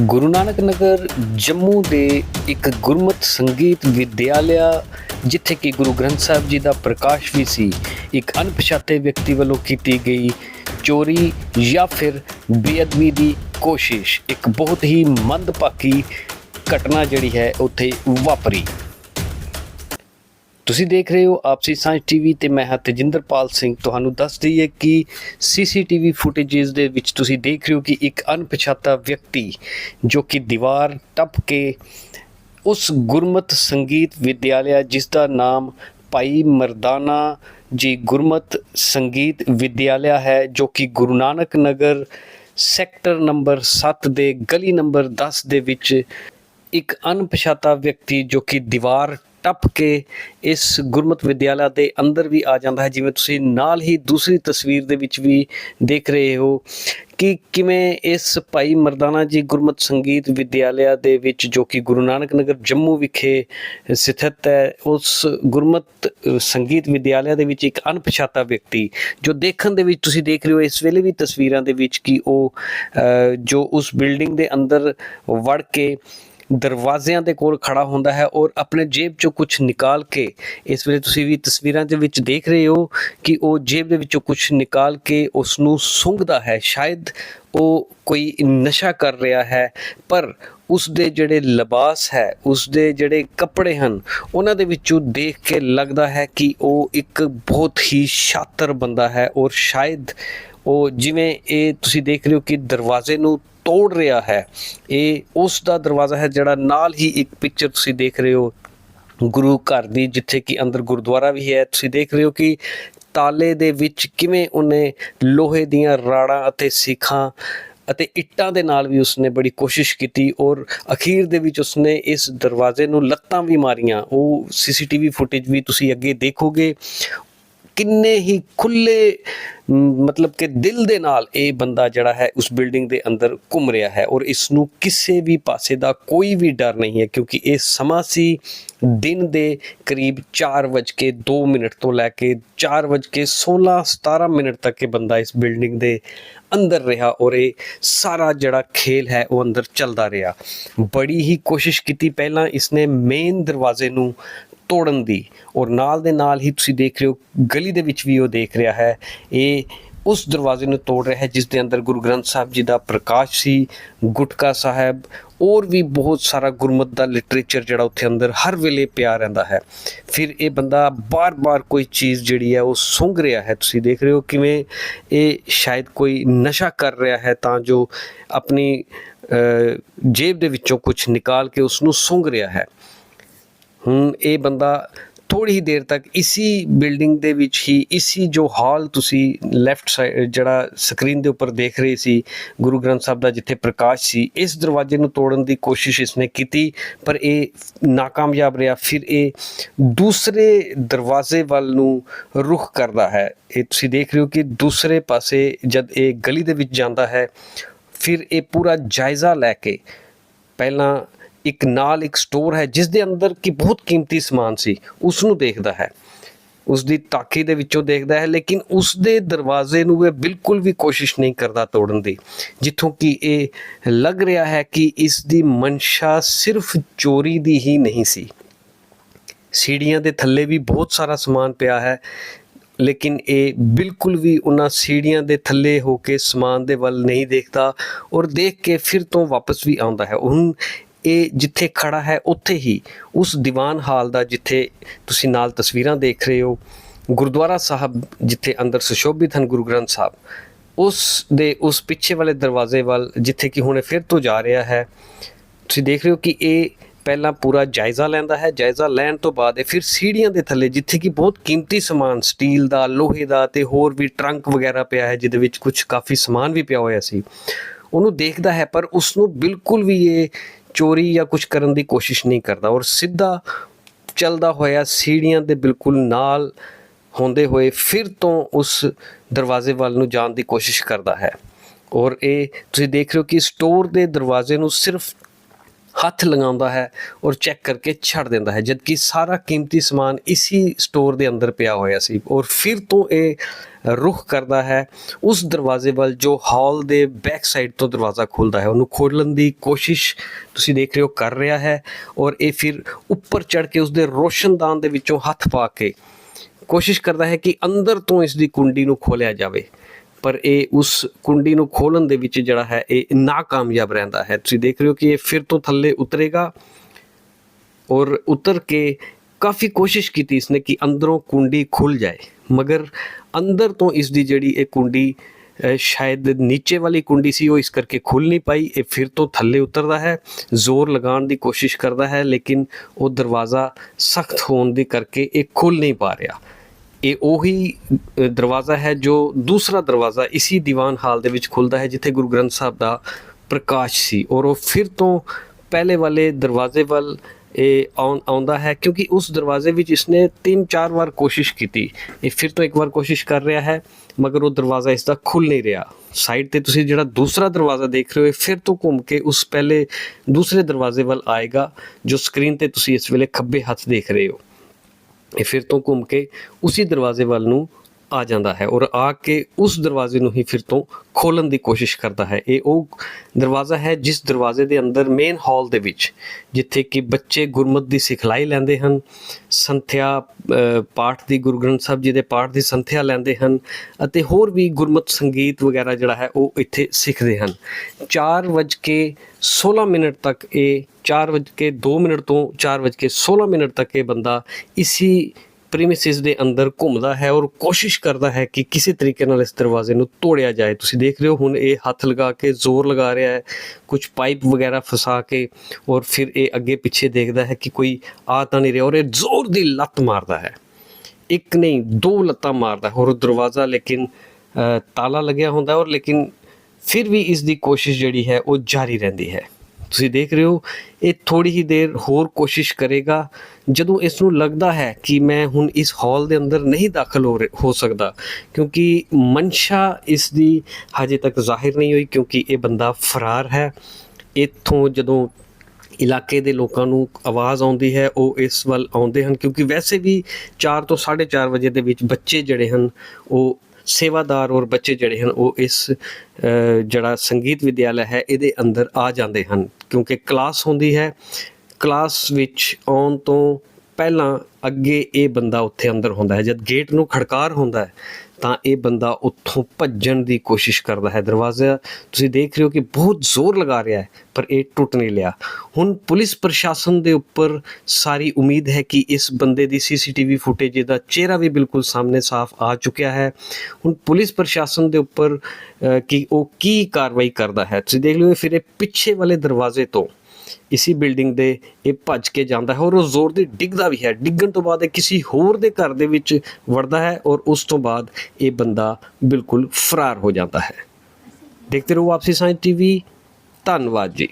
ਗੁਰੂ ਨਾਨਕ ਨਗਰ ਜੰਮੂ ਦੇ ਇੱਕ ਗੁਰਮਤ ਸੰਗੀਤ ਵਿਦਿਆਲਿਆ, ਜਿੱਥੇ ਕਿ ਗੁਰੂ ਗ੍ਰੰਥ ਸਾਹਿਬ ਜੀ ਦਾ ਪ੍ਰਕਾਸ਼ ਵੀ ਸੀ, ਇੱਕ ਅਣਪਛਾਤੇ ਵਿਅਕਤੀ ਵੱਲੋਂ ਕੀਤੀ ਗਈ ਚੋਰੀ ਜਾਂ ਫਿਰ ਬੇਅਦਬੀ ਦੀ ਕੋਸ਼ਿਸ਼, ਇੱਕ ਬਹੁਤ ਹੀ ਮੰਦਭਾਗੀ ਘਟਨਾ ਜਿਹੜੀ ਹੈ ਉੱਥੇ ਵਾਪਰੀ। ਤੁਸੀਂ ਦੇਖ ਰਹੇ ਹੋ ਆਪਸੀ ਸਾਂਝ ਟੀਵੀ ਤੇ ਮੈਂ ਹਾਂ ਤੇਜਿੰਦਰਪਾਲ ਸਿੰਘ। ਤੁਹਾਨੂੰ ਦੱਸ ਦਈਏ ਕਿ ਸੀਸੀਟੀਵੀ ਫੁਟੇजेस ਦੇ ਵਿੱਚ ਤੁਸੀਂ ਦੇਖ ਰਹੇ ਹੋ ਕਿ ਇੱਕ ਅਣਪਛਾਤਾ ਵਿਅਕਤੀ ਜੋ ਕਿ ਦੀਵਾਰ ਟੱਪ ਕੇ ਉਸ ਗੁਰਮਤ ਸੰਗੀਤ ਵਿਦਿਆਲਿਆ, ਜਿਸ ਦਾ ਨਾਮ ਭਾਈ ਮਰਦਾਨਾ ਜੀ ਗੁਰਮਤ ਸੰਗੀਤ ਵਿਦਿਆਲਿਆ ਹੈ, ਜੋ ਕਿ ਗੁਰੂ ਨਾਨਕ ਨਗਰ ਸੈਕਟਰ ਨੰਬਰ 7 ਦੇ ਗਲੀ ਨੰਬਰ 10 ਦੇ ਵਿੱਚ ਇੱਕ ਅਣਪਛਾਤਾ ਵਿਅਕਤੀ ਜੋ ਕਿ ਦੀਵਾਰ ਟੱਪ ਕੇ ਇਸ ਗੁਰਮਤ ਵਿਦਿਆਲਾ ਦੇ ਅੰਦਰ ਵੀ ਆ ਜਾਂਦਾ ਹੈ, ਜਿਵੇਂ ਤੁਸੀਂ ਨਾਲ ਹੀ ਦੂਸਰੀ ਤਸਵੀਰ ਦੇ ਵਿੱਚ ਵੀ ਦੇਖ ਰਹੇ ਹੋ ਕਿ ਕਿਵੇਂ ਇਸ ਭਾਈ ਮਰਦਾਨਾ ਜੀ ਗੁਰਮਤ ਸੰਗੀਤ ਵਿਦਿਆਲਿਆ ਦੇ ਵਿੱਚ ਜੋ ਕਿ ਗੁਰੂ ਨਾਨਕ ਨਗਰ ਜੰਮੂ ਵਿਖੇ ਸਥਿਤ ਹੈ, ਉਸ ਗੁਰਮਤ ਸੰਗੀਤ ਵਿਦਿਆਲਿਆ ਦੇ ਵਿੱਚ ਇੱਕ ਅਣਪਛਾਤਾ ਵਿਅਕਤੀ ਜੋ ਦੇਖਣ ਦੇ ਵਿੱਚ ਤੁਸੀਂ ਦੇਖ ਰਹੇ ਹੋ, ਇਸ ਵੇਲੇ ਵੀ ਤਸਵੀਰਾਂ ਦੇ ਵਿੱਚ ਕਿ ਉਹ ਜੋ ਉਸ ਬਿਲਡਿੰਗ ਦੇ ਅੰਦਰ ਵੜ ਕੇ ਦਰਵਾਜ਼ਿਆਂ ਦੇ ਕੋਲ ਖੜਾ ਹੁੰਦਾ ਹੈ ਔਰ ਆਪਣੇ ਜੇਬ ਚੋਂ ਕੁਝ ਨਿਕਾਲ ਕੇ ਇਸ ਵੇਲੇ ਤੁਸੀਂ ਵੀ ਤਸਵੀਰਾਂ ਦੇ ਵਿੱਚ ਦੇਖ ਰਹੇ ਹੋ ਕਿ ਉਹ ਜੇਬ ਦੇ ਵਿੱਚੋਂ ਕੁਝ ਨਿਕਾਲ ਕੇ ਉਸ ਨੂੰ ਸੁੰਘਦਾ ਹੈ। ਸ਼ਾਇਦ ਉਹ ਕੋਈ ਨਸ਼ਾ ਕਰ ਰਿਹਾ ਹੈ, ਪਰ ਉਸ ਦੇ ਜਿਹੜੇ ਲਿਬਾਸ ਹੈ ਉਸ ਦੇ ਜਿਹੜੇ ਕੱਪੜੇ ਹਨ, ਉਹਨਾਂ ਦੇ ਵਿੱਚੋਂ ਦੇਖ ਕੇ ਲੱਗਦਾ ਹੈ ਕਿ ਉਹ ਇੱਕ ਬਹੁਤ ਹੀ ਸ਼ਾਤਰ ਬੰਦਾ ਹੈ ਔਰ ਸ਼ਾਇਦ ਉਹ ਜਿਵੇਂ ਇਹ ਤੁਸੀਂ ਦੇਖ ਰਹੇ ਹੋ ਕਿ ਦਰਵਾਜ਼ੇ ਨੂੰ ਤੋੜ ਰਿਹਾ ਹੈ। ਇਹ ਉਸ ਦਾ ਦਰਵਾਜ਼ਾ ਹੈ ਜਿਹੜਾ ਨਾਲ ਹੀ ਇੱਕ ਪਿਕਚਰ ਤੁਸੀਂ ਦੇਖ ਰਹੇ ਹੋ ਗੁਰੂ ਘਰ ਦੀ, ਜਿੱਥੇ ਕਿ ਅੰਦਰ ਗੁਰਦੁਆਰਾ ਵੀ ਹੈ। ਤੁਸੀਂ ਦੇਖ ਰਹੇ ਹੋ ਕਿ ਤਾਲੇ ਦੇ ਵਿੱਚ ਕਿਵੇਂ ਉਹਨੇ ਲੋਹੇ ਦੀਆਂ ਰਾੜਾਂ ਅਤੇ ਸਿੱਖਾਂ ਅਤੇ ਇੱਟਾਂ ਦੇ ਨਾਲ ਵੀ ਉਸਨੇ ਬੜੀ ਕੋਸ਼ਿਸ਼ ਕੀਤੀ ਔਰ ਅਖੀਰ ਦੇ ਵਿੱਚ ਉਸਨੇ ਇਸ ਦਰਵਾਜ਼ੇ ਨੂੰ ਲੱਤਾਂ ਵੀ ਮਾਰੀਆਂ। ਉਹ ਸੀਸੀਟੀਵੀ ਫੁਟੇਜ ਵੀ ਤੁਸੀਂ ਅੱਗੇ ਦੇਖੋਗੇ। ਕਿੰਨੇ ਹੀ ਖੁੱਲੇ ਮਤਲਬ ਕਿ ਦਿਲ ਦੇ ਨਾਲ ਇਹ ਬੰਦਾ ਜਿਹੜਾ ਹੈ ਉਸ ਬਿਲਡਿੰਗ ਦੇ ਅੰਦਰ ਘੁੰਮ ਰਿਹਾ ਹੈ ਔਰ ਇਸ ਨੂੰ ਕਿਸੇ ਵੀ ਪਾਸੇ ਦਾ ਕੋਈ ਵੀ ਡਰ ਨਹੀਂ ਹੈ ਕਿਉਂਕਿ ਇਹ ਸਮਾਂ ਸੀ ਦਿਨ ਦੇ ਕਰੀਬ 4:02 ਮਿੰਟ ਤੋਂ ਲੈ ਕੇ 4:16 17 ਮਿੰਟ ਤੱਕ ਇਹ ਬੰਦਾ ਇਸ ਬਿਲਡਿੰਗ ਦੇ ਅੰਦਰ ਰਿਹਾ ਔਰ ਇਹ ਸਾਰਾ ਜਿਹੜਾ ਖੇਲ ਹੈ ਉਹ ਅੰਦਰ ਚੱਲਦਾ ਰਿਹਾ। ਬੜੀ ਹੀ ਕੋਸ਼ਿਸ਼ ਕੀਤੀ ਪਹਿਲਾਂ ਇਸਨੇ ਮੇਨ ਦਰਵਾਜ਼ੇ ਨੂੰ ਤੋੜਨ ਦੀ ਔਰ ਨਾਲ ਦੇ ਨਾਲ ਹੀ ਤੁਸੀਂ ਦੇਖ ਰਹੇ ਹੋ, ਗਲੀ ਦੇ ਵਿੱਚ ਵੀ ਉਹ ਦੇਖ ਰਿਹਾ ਹੈ। ਇਹ ਉਸ ਦਰਵਾਜ਼ੇ ਨੂੰ ਤੋੜ ਰਿਹਾ ਹੈ, ਜਿਸ ਦੇ ਅੰਦਰ ਗੁਰੂ ਗ੍ਰੰਥ ਸਾਹਿਬ ਜੀ ਦਾ ਪ੍ਰਕਾਸ਼ ਸੀ, ਗੁਟਕਾ ਸਾਹਿਬ, ਔਰ ਵੀ ਬਹੁਤ ਸਾਰਾ ਗੁਰਮਤ ਦਾ ਲਿਟਰੇਚਰ ਜਿਹੜਾ ਉੱਥੇ ਅੰਦਰ ਹਰ ਵੇਲੇ ਪਿਆ ਰਹਿੰਦਾ ਹੈ। ਫਿਰ ਇਹ ਬੰਦਾ ਬਾਰ-ਬਾਰ ਕੋਈ ਚੀਜ਼ ਜਿਹੜੀ ਹੈ, ਉਹ ਸੁੰਘ ਰਿਹਾ ਹੈ। ਤੁਸੀਂ ਦੇਖ ਰਹੇ ਹੋ ਕਿਵੇਂ ਇਹ ਸ਼ਾਇਦ ਕੋਈ ਨਸ਼ਾ ਕਰ ਰਿਹਾ ਹੈ, ਤਾਂ ਜੋ ਆਪਣੀ ਜੇਬ ਦੇ ਵਿੱਚੋਂ ਕੁਝ ਨਿਕਾਲ ਕੇ ਉਸ ਨੂੰ ਸੁੰਘ ਰਿਹਾ ਹੈ। ਹੁਣ ਇਹ ਬੰਦਾ ਥੋੜੀ ਹੀ ਦੇਰ ਤੱਕ ਇਸੀ ਬਿਲਡਿੰਗ ਦੇ ਵਿੱਚ ਹੀ ਇਸੀ ਜੋ ਹਾਲ ਤੁਸੀਂ ਲੈਫਟ ਸਾਈਡ ਜਿਹੜਾ ਸਕਰੀਨ ਦੇ ਉੱਪਰ ਦੇਖ ਰਹੇ ਸੀ, ਗੁਰੂ ਗ੍ਰੰਥ ਸਾਹਿਬ ਦਾ ਜਿੱਥੇ ਪ੍ਰਕਾਸ਼ ਸੀ, ਇਸ ਦਰਵਾਜ਼ੇ ਨੂੰ ਤੋੜਨ ਦੀ ਕੋਸ਼ਿਸ਼ ਇਸਨੇ ਕੀਤੀ, ਪਰ ਇਹ ਨਾਕਾਮਯਾਬ ਰਿਹਾ, ਫਿਰ ਇਹ ਦੂਸਰੇ ਦਰਵਾਜ਼ੇ ਵੱਲ ਨੂੰ ਰੁਖ ਕਰਦਾ ਹੈ। ਇਹ ਤੁਸੀਂ ਦੇਖ ਰਹੇ ਹੋ ਕਿ ਦੂਸਰੇ ਪਾਸੇ ਜਦ ਇਹ ਗਲੀ ਦੇ ਵਿੱਚ ਜਾਂਦਾ ਹੈ, ਫਿਰ ਇਹ ਪੂਰਾ ਜਾਇਜ਼ਾ ਲੈ ਕੇ ਪਹਿਲਾਂ ਇੱਕ ਨਾਲ ਇੱਕ ਸਟੋਰ ਹੈ ਜਿਸ ਦੇ ਅੰਦਰ ਕਿ ਬਹੁਤ ਕੀਮਤੀ ਸਮਾਨ ਸੀ ਉਸ ਨੂੰ ਦੇਖਦਾ ਹੈ। ਉਸ ਦੀ ਤਾਕੀ ਦੇ ਵਿੱਚੋਂ ਦੇਖਦਾ ਹੈ, ਲੇਕਿਨ ਉਸ ਦੇ ਦਰਵਾਜ਼ੇ ਨੂੰ ਇਹ ਬਿਲਕੁਲ ਵੀ ਕੋਸ਼ਿਸ਼ ਨਹੀਂ ਕਰਦਾ ਤੋੜਨ ਦੀ। ਜਿੱਥੋਂ ਕਿ ਇਹ ਲੱਗ ਰਿਹਾ ਹੈ ਕਿ ਇਸ ਦੀ ਮਨਸ਼ਾ ਸਿਰਫ ਚੋਰੀ ਦੀ ਹੀ ਨਹੀਂ ਸੀ। ਸੀੜੀਆਂ ਦੇ ਥੱਲੇ ਵੀ ਬਹੁਤ ਸਾਰਾ ਸਮਾਨ ਪਿਆ ਹੈ, ਲੇਕਿਨ ਇਹ ਬਿਲਕੁਲ ਵੀ ਉਹਨਾਂ ਸੀੜੀਆਂ ਦੇ ਥੱਲੇ ਹੋ ਕੇ ਸਮਾਨ ਦੇ ਵੱਲ ਨਹੀਂ ਦੇਖਦਾ ਔਰ ਦੇਖ ਕੇ ਫਿਰ ਤੋਂ ਵਾਪਸ ਵੀ ਆਉਂਦਾ ਹੈ। ਹੁਣ ਇਹ ਜਿੱਥੇ ਖੜਾ ਹੈ, ਉੱਥੇ ਹੀ ਉਸ ਦੀਵਾਨ ਹਾਲ ਦਾ ਜਿੱਥੇ ਤੁਸੀਂ ਨਾਲ ਤਸਵੀਰਾਂ ਦੇਖ ਰਹੇ ਹੋ, ਗੁਰਦੁਆਰਾ ਸਾਹਿਬ ਜਿੱਥੇ ਅੰਦਰ ਸੁਸ਼ੋਭਿਤ ਹਨ ਗੁਰੂ ਗ੍ਰੰਥ ਸਾਹਿਬ, ਉਸ ਦੇ ਉਸ ਪਿੱਛੇ ਵਾਲੇ ਦਰਵਾਜ਼ੇ ਵੱਲ ਜਿੱਥੇ ਕਿ ਹੁਣੇ ਫਿਰ ਤੋਂ ਜਾ ਰਿਹਾ ਹੈ, ਤੁਸੀਂ ਦੇਖ ਰਹੇ ਹੋ ਕਿ ਇਹ ਪਹਿਲਾਂ ਪੂਰਾ ਜਾਇਜ਼ਾ ਲੈਂਦਾ ਹੈ, ਜਾਇਜ਼ਾ ਲੈਣ ਤੋਂ ਬਾਅਦ ਇਹ ਫਿਰ ਸੀੜੀਆਂ ਦੇ ਥੱਲੇ ਜਿੱਥੇ ਕਿ ਬਹੁਤ ਕੀਮਤੀ ਸਮਾਨ, ਸਟੀਲ ਦਾ, ਲੋਹੇ ਦਾ ਤੇ ਹੋਰ ਵੀ ਟਰੰਕ ਵਗੈਰਾ ਪਿਆ ਹੈ, ਜਿਹਦੇ ਵਿੱਚ ਕੁਝ ਕਾਫੀ ਸਮਾਨ ਵੀ ਪਿਆ ਹੋਇਆ ਸੀ। ਉਹਨੂੰ ਦੇਖਦਾ ਹੈ ਪਰ ਉਸ ਨੂੰ ਬਿਲਕੁਲ ਵੀ ਇਹ ਚੋਰੀ ਜਾਂ ਕੁਝ ਕਰਨ ਦੀ ਕੋਸ਼ਿਸ਼ ਨਹੀਂ ਕਰਦਾ ਔਰ ਸਿੱਧਾ ਚੱਲਦਾ ਹੋਇਆ ਸੀੜੀਆਂ ਦੇ ਬਿਲਕੁਲ ਨਾਲ ਹੁੰਦੇ ਹੋਏ ਫਿਰ ਤੋਂ ਉਸ ਦਰਵਾਜ਼ੇ ਵੱਲ ਨੂੰ ਜਾਣ ਦੀ ਕੋਸ਼ਿਸ਼ ਕਰਦਾ ਹੈ। ਔਰ ਇਹ ਤੁਸੀਂ ਦੇਖ ਰਹੇ ਹੋ ਕਿ ਸਟੋਰ ਦੇ ਦਰਵਾਜ਼ੇ ਨੂੰ ਸਿਰਫ ਹੱਥ ਲਗਾਉਂਦਾ ਹੈ ਔਰ ਚੈੱਕ ਕਰਕੇ ਛੱਡ ਦਿੰਦਾ ਹੈ, ਜਦਕਿ ਸਾਰਾ ਕੀਮਤੀ ਸਮਾਨ ਇਸੀ ਸਟੋਰ ਦੇ ਅੰਦਰ ਪਿਆ ਹੋਇਆ ਸੀ। ਔਰ ਫਿਰ ਤੋਂ ਇਹ ਰੁਖ ਕਰਦਾ ਹੈ, ਉਸ ਦਰਵਾਜ਼ੇ ਵੱਲ ਜੋ ਹਾਲ ਦੇ ਬੈਕ ਸਾਈਡ ਤੋਂ ਦਰਵਾਜ਼ਾ ਖੁੱਲਦਾ ਹੈ, ਉਹਨੂੰ ਖੋਲਣ ਦੀ ਕੋਸ਼ਿਸ਼ ਤੁਸੀਂ ਦੇਖ ਰਹੇ ਹੋ ਕਰ ਰਿਹਾ ਹੈ ਔਰ ਇਹ ਫਿਰ ਉੱਪਰ ਚੜ ਕੇ ਉਸ ਦੇ ਰੋਸ਼ਨਦਾਨ ਦੇ ਵਿੱਚੋਂ ਹੱਥ ਪਾ ਕੇ ਕੋਸ਼ਿਸ਼ ਕਰਦਾ ਹੈ ਕਿ ਅੰਦਰ ਤੋਂ ਇਸ ਦੀ ਕੁੰਡੀ ਨੂੰ ਖੋਲਿਆ ਜਾਵੇ, ਪਰ ਇਹ ਉਸ ਕੁੰਡੀ ਨੂੰ ਖੋਲਣ ਦੇ ਵਿੱਚ ਜਿਹੜਾ ਹੈ, ਇਹ ਨਾਕਾਮਯਾਬ ਰਹਿੰਦਾ ਹੈ। ਤੁਸੀਂ ਦੇਖ ਰਹੇ ਹੋ ਕਿ ਇਹ ਫਿਰ ਤੋਂ ਥੱਲੇ ਉਤਰੇਗਾ ਔਰ ਉਤਰ ਕੇ ਕਾਫੀ ਕੋਸ਼ਿਸ਼ ਕੀਤੀ ਇਸਨੇ ਕਿ ਅੰਦਰੋਂ ਕੁੰਡੀ ਖੁੱਲ ਜਾਏ। ਮਗਰ ਅੰਦਰ ਤੋਂ ਇਸ ਦੀ ਜਿਹੜੀ ਇਹ ਕੁੰਡੀ ਸ਼ਾਇਦ ਨੀਚੇ ਵਾਲੀ ਕੁੰਡੀ ਸੀ, ਉਹ ਇਸ ਕਰਕੇ ਖੁੱਲ ਨਹੀਂ ਪਾਈ। ਇਹ ਫਿਰ ਤੋਂ ਥੱਲੇ ਉਤਰਦਾ ਹੈ, ਜ਼ੋਰ ਲਗਾਉਣ ਦੀ ਕੋਸ਼ਿਸ਼ ਕਰਦਾ ਹੈ, ਲੇਕਿਨ ਉਹ ਦਰਵਾਜ਼ਾ ਸਖਤ ਹੋਣ ਦੇ ਕਰਕੇ ਇਹ ਖੁੱਲ ਨਹੀਂ ਪਾ ਰਿਹਾ। ਇਹ ਉਹੀ ਦਰਵਾਜ਼ਾ ਹੈ ਜੋ ਦੂਸਰਾ ਦਰਵਾਜ਼ਾ ਇਸੀ ਦੀਵਾਨ ਹਾਲ ਦੇ ਵਿੱਚ ਖੁੱਲਦਾ ਹੈ, ਜਿੱਥੇ ਗੁਰੂ ਗ੍ਰੰਥ ਸਾਹਿਬ ਦਾ ਪ੍ਰਕਾਸ਼ ਸੀ। ਔਰ ਉਹ ਫਿਰ ਤੋਂ ਪਹਿਲੇ ਵਾਲੇ ਦਰਵਾਜ਼ੇ ਵੱਲ ਇਹ ਆਉਂ- ਆਉਂਦਾ ਹੈ ਕਿਉਂਕਿ ਉਸ ਦਰਵਾਜ਼ੇ ਵਿੱਚ ਇਸਨੇ ਤਿੰਨ ਚਾਰ ਵਾਰ ਕੋਸ਼ਿਸ਼ ਕੀਤੀ। ਇਹ ਫਿਰ ਤੋਂ ਇੱਕ ਵਾਰ ਕੋਸ਼ਿਸ਼ ਕਰ ਰਿਹਾ ਹੈ, ਮਗਰ ਉਹ ਦਰਵਾਜ਼ਾ ਇਸ ਦਾ ਖੁੱਲ ਨਹੀਂ ਰਿਹਾ। ਸਾਈਡ ਤੇ ਤੁਸੀਂ ਜਿਹੜਾ ਦੂਸਰਾ ਦਰਵਾਜ਼ਾ ਦੇਖ ਰਹੇ ਹੋ, ਇਹ ਫਿਰ ਤੋਂ ਘੁੰਮ ਕੇ ਉਸ ਪਹਿਲੇ ਦੂਸਰੇ ਦਰਵਾਜ਼ੇ ਵੱਲ ਆਏਗਾ, ਜੋ ਸਕਰੀਨ ਤੇ ਤੁਸੀਂ ਇਸ ਵੇਲੇ ਖੱਬੇ ਹੱਥ ਦੇਖ ਰਹੇ ਹੋ। ਇਹ ਫਿਰ ਤੋਂ ਘੁੰਮ ਕੇ ਉਸੇ ਦਰਵਾਜ਼ੇ ਵੱਲ ਨੂੰ ਆ ਜਾਂਦਾ ਹੈ ਔਰ ਆ ਕੇ ਉਸ ਦਰਵਾਜ਼ੇ ਨੂੰ ਹੀ ਫਿਰ ਤੋਂ ਖੋਲਣ ਦੀ ਕੋਸ਼ਿਸ਼ ਕਰਦਾ ਹੈ। ਇਹ ਉਹ ਦਰਵਾਜ਼ਾ ਹੈ ਜਿਸ ਦਰਵਾਜ਼ੇ ਦੇ ਅੰਦਰ ਮੇਨ ਹਾਲ ਦੇ ਵਿੱਚ, ਜਿੱਥੇ ਕਿ ਬੱਚੇ ਗੁਰਮਤ ਦੀ ਸਿਖਲਾਈ ਲੈਂਦੇ ਹਨ, ਸੰਥਿਆ ਪਾਠ ਦੀ, ਗੁਰੂ ਗ੍ਰੰਥ ਸਾਹਿਬ ਜੀ ਦੇ ਪਾਠ ਦੀ ਸੰਥਿਆ ਲੈਂਦੇ ਹਨ ਅਤੇ ਹੋਰ ਵੀ ਗੁਰਮਤ ਸੰਗੀਤ ਵਗੈਰਾ ਜਿਹੜਾ ਹੈ ਉਹ ਇੱਥੇ ਸਿੱਖਦੇ ਹਨ। 4:16 ਮਿੰਟ ਤੱਕ ਇਹ 4:02 ਮਿੰਟ ਤੋਂ 4:16 ਮਿੰਟ ਤੱਕ ਇਹ ਬੰਦਾ ਇਸੀ ਪ੍ਰੀਮਿਸਿਸ ਦੇ ਅੰਦਰ ਘੁੰਮਦਾ ਹੈ ਔਰ ਕੋਸ਼ਿਸ਼ ਕਰਦਾ ਹੈ ਕਿ ਕਿਸੇ ਤਰੀਕੇ ਨਾਲ ਇਸ ਦਰਵਾਜ਼ੇ ਨੂੰ ਤੋੜਿਆ ਜਾਏ। ਤੁਸੀਂ ਦੇਖ ਰਹੇ ਹੋ, ਹੁਣ ਇਹ ਹੱਥ ਲਗਾ ਕੇ, ਜ਼ੋਰ ਲਗਾ ਰਿਹਾ ਹੈ, ਕੁਝ ਪਾਈਪ ਵਗੈਰਾ ਫਸਾ ਕੇ ਔਰ ਫਿਰ ਇਹ ਅੱਗੇ ਪਿੱਛੇ ਦੇਖਦਾ ਹੈ ਕਿ ਕੋਈ ਆ ਤਾਂ ਨਹੀਂ ਰਿਹਾ ਔਰ ਇਹ ਜ਼ੋਰ ਦੀ ਲੱਤ ਮਾਰਦਾ ਹੈ। ਇੱਕ ਨਹੀਂ, ਦੋ ਲੱਤਾਂ ਮਾਰਦਾ ਔਰ ਉਹ ਦਰਵਾਜ਼ਾ ਲੇਕਿਨ ਤਾਲਾ ਲੱਗਿਆ ਹੁੰਦਾ ਔਰ ਲੇਕਿਨ ਫਿਰ ਵੀ ਇਸ ਦੀ ਕੋਸ਼ਿਸ਼ ਜਿਹੜੀ ਹੈ ਉਹ ਜਾਰੀ ਰਹਿੰਦੀ ਹੈ। ਤੁਸੀਂ ਦੇਖ ਰਹੇ ਹੋ, ਇਹ ਥੋੜੀ ਹੀ ਦੇਰ ਹੋਰ ਕੋਸ਼ਿਸ਼ ਕਰੇਗਾ। ਜਦੋਂ ਇਸ ਨੂੰ ਲੱਗਦਾ ਹੈ ਕਿ ਮੈਂ ਹੁਣ ਇਸ ਹਾਲ ਦੇ ਅੰਦਰ ਨਹੀਂ ਦਾਖਲ ਹੋ ਰਿਹਾ- ਹੋ ਸਕਦਾ, ਕਿਉਂਕਿ ਮਨਸ਼ਾ ਇਸ ਦੀ ਹਜੇ ਤੱਕ ਜ਼ਾਹਿਰ ਨਹੀਂ ਹੋਈ, ਕਿਉਂਕਿ ਇਹ ਬੰਦਾ ਫਰਾਰ ਹੈ। ਇੱਥੋਂ ਜਦੋਂ ਇਲਾਕੇ ਦੇ ਲੋਕਾਂ ਨੂੰ ਆਵਾਜ਼ ਆਉਂਦੀ ਹੈ, ਉਹ ਇਸ ਵੱਲ ਆਉਂਦੇ ਹਨ, ਕਿਉਂਕਿ ਵੈਸੇ ਵੀ 4 ਤੋਂ 4:30 ਵਜੇ ਦੇ ਵਿੱਚ ਬੱਚੇ ਜਿਹੜੇ ਹਨ, ਉਹ ਸੇਵਾਦਾਰ ਔਰ ਬੱਚੇ ਜਿਹੜੇ ਹਨ, ਉਹ ਇਸ ਜਿਹੜਾ ਸੰਗੀਤ ਵਿਦਿਆਲਾ ਹੈ, ਇਹਦੇ ਅੰਦਰ ਆ ਜਾਂਦੇ ਹਨ। ਕਿਉਂਕਿ ਕਲਾਸ ਹੁੰਦੀ ਹੈ, ਕਲਾਸ ਵਿੱਚ ਆਉਣ ਤੋਂ ਪਹਿਲਾਂ ਅੱਗੇ ਇਹ ਬੰਦਾ ਉੱਥੇ ਅੰਦਰ ਹੁੰਦਾ ਹੈ, ਜਦ ਗੇਟ ਨੂੰ ਖੜਕਾਰ ਹੁੰਦਾ ਹੈ ਤਾਂ ਇਹ ਬੰਦਾ ਉੱਥੋਂ ਭੱਜਣ ਦੀ ਕੋਸ਼ਿਸ਼ ਕਰਦਾ ਹੈ। ਦਰਵਾਜ਼ਾ ਤੁਸੀਂ ਦੇਖ ਰਹੇ ਹੋ ਕਿ ਬਹੁਤ ਜ਼ੋਰ ਲਗਾ ਰਿਹਾ ਹੈ, ਪਰ ਇਹ ਟੁੱਟ ਨਹੀਂ ਲਿਆ। ਹੁਣ ਪੁਲਿਸ ਪ੍ਰਸ਼ਾਸਨ ਦੇ ਉੱਪਰ ਸਾਰੀ ਉਮੀਦ ਹੈ ਕਿ ਇਸ ਬੰਦੇ ਦੀ ਸੀਸੀਟੀਵੀ ਫੁਟੇਜ ਦਾ ਚਿਹਰਾ ਵੀ ਬਿਲਕੁਲ ਸਾਹਮਣੇ ਸਾਫ਼ ਆ ਚੁੱਕਿਆ ਹੈ। ਹੁਣ ਪੁਲਿਸ ਪ੍ਰਸ਼ਾਸਨ ਦੇ ਉੱਪਰ ਕਿ ਉਹ ਕੀ ਕਾਰਵਾਈ ਕਰਦਾ ਹੈ, ਤੁਸੀਂ ਦੇਖ ਲਿਓ ਫਿਰ ਇਹ ਪਿੱਛੇ ਵਾਲੇ ਦਰਵਾਜ਼ੇ ਤੋਂ। ਇਸੀ ਬਿਲਡਿੰਗ ਦੇ ਇਹ ਭੱਜ ਕੇ ਜਾਂਦਾ ਹੈ ਔਰ ਉਹ ਜ਼ੋਰ ਦੀ ਡਿੱਗਦਾ ਵੀ ਹੈ। ਡਿੱਗਣ ਤੋਂ ਬਾਅਦ ਇਹ ਕਿਸੇ ਹੋਰ ਦੇ ਘਰ ਦੇ ਵਿੱਚ ਵੜਦਾ ਹੈ ਔਰ ਉਸ ਤੋਂ ਬਾਅਦ ਇਹ ਬੰਦਾ ਬਿਲਕੁਲ ਫਰਾਰ ਹੋ ਜਾਂਦਾ ਹੈ। ਦੇਖਦੇ ਰਹੋ ਆਪਸੀ ਸਾਇੰਸ ਟੀਵੀ ਧੰਨਵਾਦ ਜੀ।